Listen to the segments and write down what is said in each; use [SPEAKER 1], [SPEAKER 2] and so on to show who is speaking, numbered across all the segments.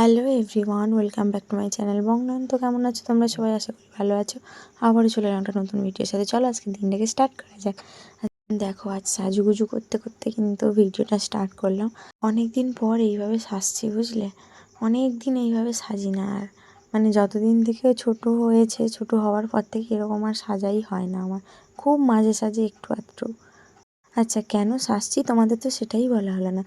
[SPEAKER 1] Hello everyone welcome back to my channel Bongnayan তো কেমন আছো তোমরা? সবাই আশা করি ভালো আছো। আবারও চলে এলাম একটা নতুন ভিডিওর সাথে। চলো আজকে দিনটাকে স্টার্ট করা যাক। দেখো, আজ সাজুগুজু করতে করতে কিন্তু ভিডিওটা স্টার্ট করলাম। অনেক দিন পর এইভাবে সাজছি, বুঝলে? অনেক দিন এইভাবে সাজি না আর। মানে যতদিন থেকে ছোট হয়েছে, ছোট হওয়ার পর থেকে এরকম আর সাজাই হয় না আমার। খুব মাঝে সাঝে একটু আধটু। আচ্ছা কেন সাজছি? তোমাদের তো সেটাই বলা হলো না।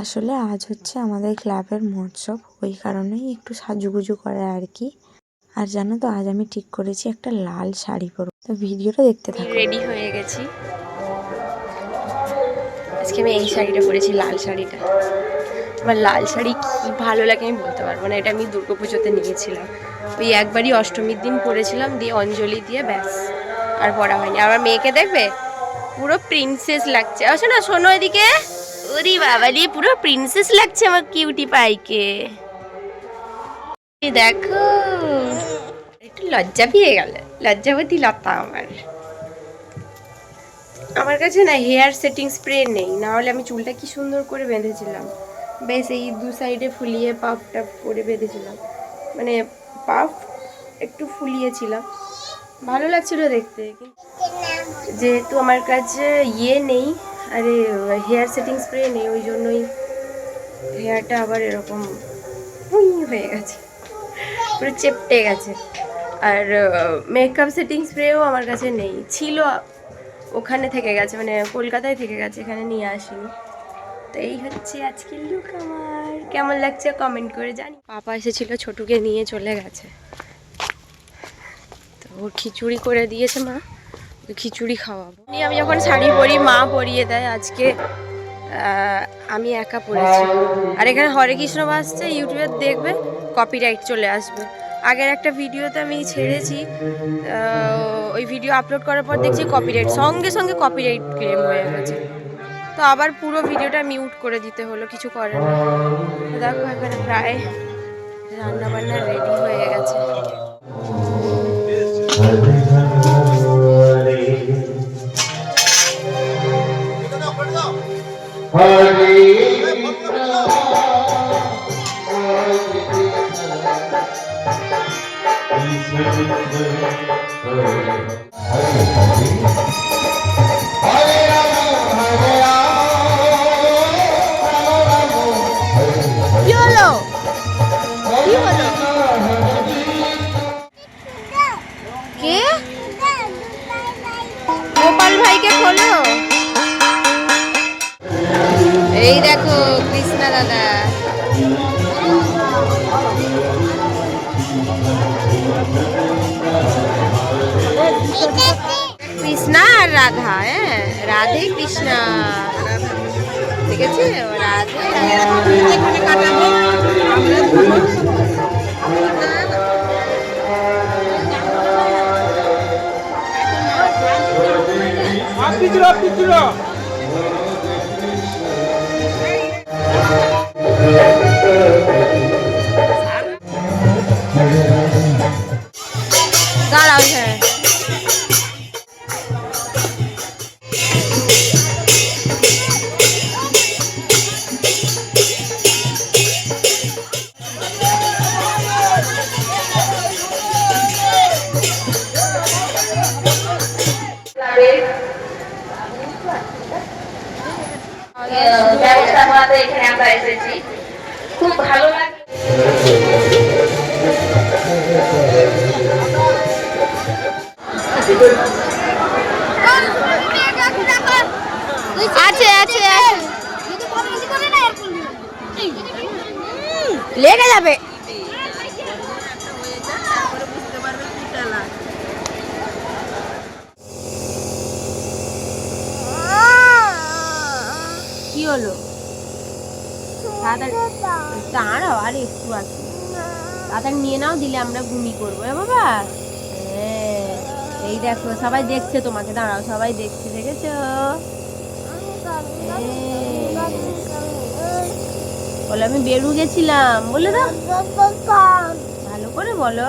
[SPEAKER 1] আসলে আজ হচ্ছে আমাদের ক্লাবের মহোৎসব। ওই কারণেই একটু সাজুগুজু করা আর কি আর জানো তো, আজ আমি ঠিক করেছি একটা লাল শাড়ি পরবো। তো ভিডিওটা দেখতে থাকো।
[SPEAKER 2] রেডি হয়ে গেছি। আজকে আমি এই শাড়িটা পরেছি, লাল শাড়িটা। আমার লাল শাড়ি কী ভালো লাগে আমি বলতে পারব না। এটা আমি দুর্গাপুজোতে নিয়েছিলাম। ওই একবারই অষ্টমীর দিন পরেছিলাম, দিয়ে অঞ্জলি দিয়ে ব্যাস, আর পরা হয়নি। আমার মেয়েকে দেখবে? পুরো প্রিন্সেস লাগছে। আসো না, শোনো এদিকে। ওরে বাবালি পুরো প্রিন্সেস লাগছে আমার কিউটি পাইকে দেখো, একটু লজ্জা পেয়ে গেল, লজ্জাবতী লতা আমার। আমার কাছে না হেয়ার সেটিং স্প্রে নেই না হলে আমি চুলটা কি সুন্দর করে বেঁধেছিলাম। বেশ, এই দু সাইডে ফুলিয়ে পাফ টাপ করে বেঁধেছিলাম। মানে পাফ একটু ফুলিয়েছিলাম। ভালো লাগছিল দেখতে যেহেতু আমার কাছে ইয়ে নেই আরে হেয়ার সেটিং স্প্রে নেই, ওই জন্যই হেয়ারটা আবার এরকম হয়ে গেছে, পুরো চেপটে গেছে। আর মেকআপ সেটিং স্প্রেও আমার কাছে নেই, ছিল, ওখানে থেকে গেছে মানে কলকাতায় থেকে গেছে, এখানে নিয়ে আসিনি। তো এই হচ্ছে আজকের লুক আমার। কেমন লাগছে কমেন্ট করে জানি। পাপা এসেছিল ছোটুকে নিয়ে চলে গেছে। তো খিচুড়ি করে দিয়েছে মা। খিচুড়ি খাওয়াবো। আমি যখন শাড়ি পরি, মা পরিয়ে দেয় আজকে আমি একা পড়েছি আর এখানে হরে কৃষ্ণ বাসছে, ইউটিউবে দেখবে কপিরাইট চলে আসবে। আগের একটা ভিডিওতে আমি ছেড়েছি ওই ভিডিও আপলোড করার পর দেখছি কপিরাইট সঙ্গে সঙ্গে কপিরাইট ক্লেম হয়ে গেছে। তো আবার পুরো ভিডিওটা মিউট করে দিতে হলো, কিছু করে না দেখো এখানে প্রায় রান্না বান্না রেডি হয়ে গেছে। এই দেখো কৃষ্ণা দাদা। আর রাধা হ্যাঁ? রাধে কৃষ্ণা। ঠিক রাধে
[SPEAKER 3] পিছড়া পিছড়া
[SPEAKER 4] ব্যবস্থাপনাতে এখানে আমরা এসেছি খুব ভালো লাগে
[SPEAKER 2] আছে আছে আছে লেগে যাবে কি হলো তাড়াতাড়ি দাঁড়াও, আর একটু আছে। তাড়াতাড়ি নিয়ে নাও, দিলে আমরা ঘুমি করব। বাবা। এই দেখো, সবাই দেখছে তোমাকে। দাঁড়াও, সবাই দেখছে, দেখেছ? বলে, আমি বেরু গেছিলাম। বলে দাও। ভালো করে বলো।